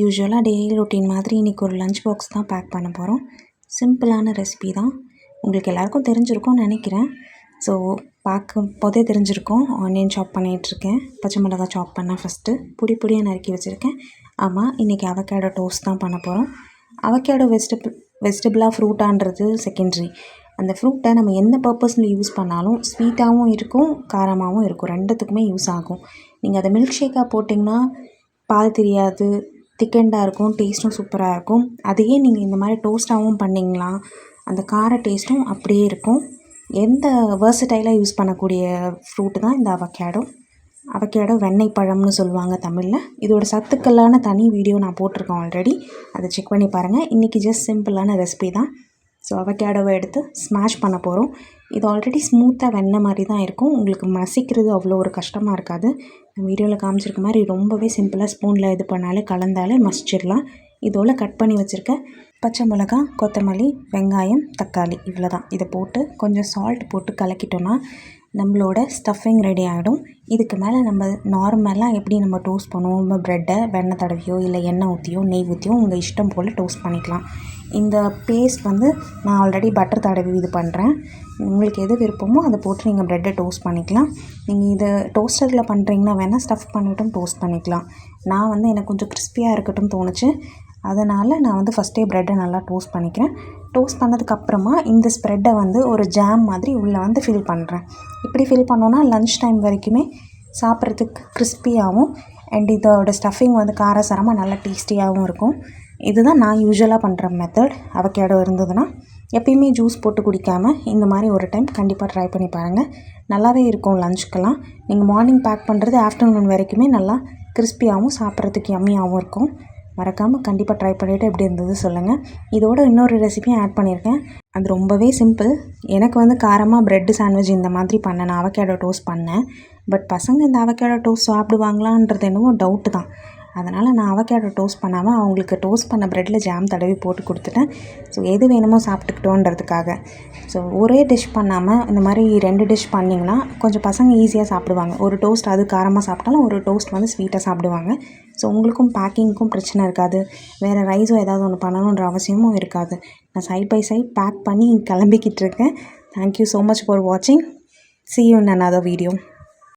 யூஸ்வலாக daily routine மாதிரி இன்றைக்கி ஒரு லஞ்ச் பாக்ஸ் தான் பேக் பண்ண போகிறோம் சிம்பிளான ரெசிபி தான். உங்களுக்கு எல்லாருக்கும் தெரிஞ்சிருக்கும்னு நினைக்கிறேன். ஸோ பார்க்கும் போதே தெரிஞ்சிருக்கும். ஆனியன் சாப் பண்ணிகிட்ருக்கேன் பச்சை மிளகாய் சாப் பண்ணேன் ஃபஸ்ட்டு பொடி பொடியாக நறுக்கி வச்சுருக்கேன். ஆமாம் இன்றைக்கி அவகேடோ டோஸ்ட் தான் பண்ண போகிறோம் அவகேடோ வெஜிடபிள் வெஜிடபிளாக ஃப்ரூட்டான்றது செகண்ட்ரி அந்த ஃப்ரூட்டை நம்ம எந்த பர்பஸில் யூஸ் பண்ணாலும் ஸ்வீட்டாகவும் இருக்கும் காரமாகவும் இருக்கும். ரெண்டுத்துக்குமே யூஸ் ஆகும். நீங்கள் அதை மில்க் ஷேக்காக போட்டிங்கன்னா பால் தெரியாது திக்கெண்டாக இருக்கும் டேஸ்ட்டும் சூப்பராக இருக்கும். அதையே நீங்கள் இந்த மாதிரி டோஸ்ட்டாகவும் பண்ணிங்களா அந்த கார டேஸ்ட்டும் அப்படியே இருக்கும். எந்த வேர்சடைலாக யூஸ் பண்ணக்கூடிய ஃப்ரூட்டு தான் இந்த அவக்கேடோ அவக்கேடோ வெண்ணெய் பழம்னு சொல்லுவாங்க தமிழில். இதோட சத்துக்களான தனி வீடியோ நான் போட்டிருக்கேன் ஆல்ரெடி அதை செக் பண்ணி பாருங்கள் இன்றைக்கி ஜஸ்ட் சிம்பிளான ரெசிபி தான். ஸோ அவகேடோவை எடுத்து ஸ்மாஷ் பண்ண போகிறோம் இது ஆல்ரெடி ஸ்மூத்தாக வெண்ணெய் மாதிரி தான் இருக்கும். உங்களுக்கு மசிக்கிறது அவ்வளோ ஒரு கஷ்டமாக இருக்காது. வீடியோவில் காமிச்சிருக்க மாதிரி ரொம்பவே சிம்பிளாக ஸ்பூனில் இது பண்ணாலே கலந்தாலே மசிச்சிடலாம். இதோட கட் பண்ணி வச்சுருக்க பச்சை மிளகா கொத்தமல்லி வெங்காயம் தக்காளி இவ்வளோ தான் இதை போட்டு கொஞ்சம் சால்ட் போட்டு கலக்கிட்டோன்னா நம்மளோட ஸ்டஃபிங் ரெடி ஆகிடும் இதுக்கு மேலே நம்ம நார்மலாக எப்படி நம்ம டோஸ்ட் பண்ணுவோம்? நம்ம ப்ரெட்டை வெண்ணெய் தடவியோ இல்லை எண்ணெய் ஊற்றியோ நெய் ஊற்றியோ உங்கள் இஷ்டம் போல் டோஸ்ட் பண்ணிக்கலாம். இந்த பேஸ்ட் வந்து நான் ஆல்ரெடி பட்டர் தடவி இது பண்ணுறேன் உங்களுக்கு எது விருப்பமோ அதை போட்டு நீங்கள் ப்ரெட்டை டோஸ்ட் பண்ணிக்கலாம். நீங்கள் இதை டோஸ்டரில் பண்ணுறீங்கன்னா வேணால் ஸ்டஃப் பண்ணிவிட்டும் டோஸ்ட் பண்ணிக்கலாம். நான் வந்து எனக்கு கொஞ்சம் கிறிஸ்பியாக இருக்கட்டும் தோணுச்சு. அதனால் நான் வந்து ஃபஸ்ட்டே ப்ரெட்டை நல்லா டோஸ்ட் பண்ணிக்கிறேன். டோஸ்ட் பண்ணதுக்கப்புறமா இந்த ஸ்ப்ரெட்டை வந்து ஒரு ஜாம் மாதிரி உள்ளே வந்து ஃபில் பண்ணுறேன் இப்படி ஃபில் பண்ணோன்னா லன்ச் டைம் வரைக்குமே சாப்பிட்றதுக்கு கிறிஸ்பியாகவும் அண்ட் இதோட ஸ்டஃபிங் வந்து காரசாரமாக நல்லா டேஸ்டியாகவும் இருக்கும். இதுதான் நான் யூஸ்வலாக பண்ணுற மெத்தட் அவக்கேடோ இருந்ததுன்னா எப்பயுமே ஜூஸ் போட்டு குடிக்காமல் இந்த மாதிரி ஒரு டைம் கண்டிப்பாக ட்ரை பண்ணி பாருங்கள் நல்லாவே இருக்கும் லஞ்சுக்கெல்லாம் நீங்கள் மார்னிங் பேக் பண்ணுறது ஆஃப்டர்நூன் வரைக்குமே நல்லா கிறிஸ்பியாகவும் சாப்பிட்றதுக்கு யம்மியாகவும் இருக்கும். மறக்காமல் கண்டிப்பாக ட்ரை பண்ணிவிட்டு எப்படி இருந்தது சொல்லுங்கள் இதோட இன்னொரு ரெசிபியும் ஆட் பண்ணியிருக்கேன் அது ரொம்பவே சிம்பிள் எனக்கு வந்து காரமாக ப்ரெட்டு சாண்ட்விச் இந்த மாதிரி பண்ணேன். நான் அவக்கேடோ டோஸ்ட் பண்ணேன். பட் பசங்க இந்த அவக்கேடோ டோஸ்ட் சாப்பிடுவாங்களான்றது என்னவோ டவுட்டு தான். அதனால் நான் அவகேடோ டோஸ்ட் பண்ணாமல் அவங்களுக்கு டோஸ்ட் பண்ண ப்ரெட்டில் ஜாம் தடவி போட்டு கொடுத்துட்டேன். ஸோ எது வேணுமோ சாப்பிட்டுக்கிட்டோன்றதுக்காக. ஸோ ஒரே டிஷ் பண்ணாமல் இந்த மாதிரி ரெண்டு டிஷ் பண்ணிங்கன்னா கொஞ்சம் பசங்க ஈஸியாக சாப்பிடுவாங்க. ஒரு டோஸ்ட் அது காரமாக சாப்பிட்டாலும் ஒரு டோஸ்ட் வந்து ஸ்வீட்டாக சாப்பிடுவாங்க. ஸோ உங்களுக்கும் பேக்கிங்க்கும் பிரச்சனை இருக்காது. வேறு ரைஸோ ஏதாவது ஒன்று பண்ணணுன்ற அவசியமும் இருக்காது. நான் சைட் பை சைட் பேக் பண்ணி கிளம்பிக்கிட்டு இருக்கேன். Thank you so much for வாட்சிங் see you in another video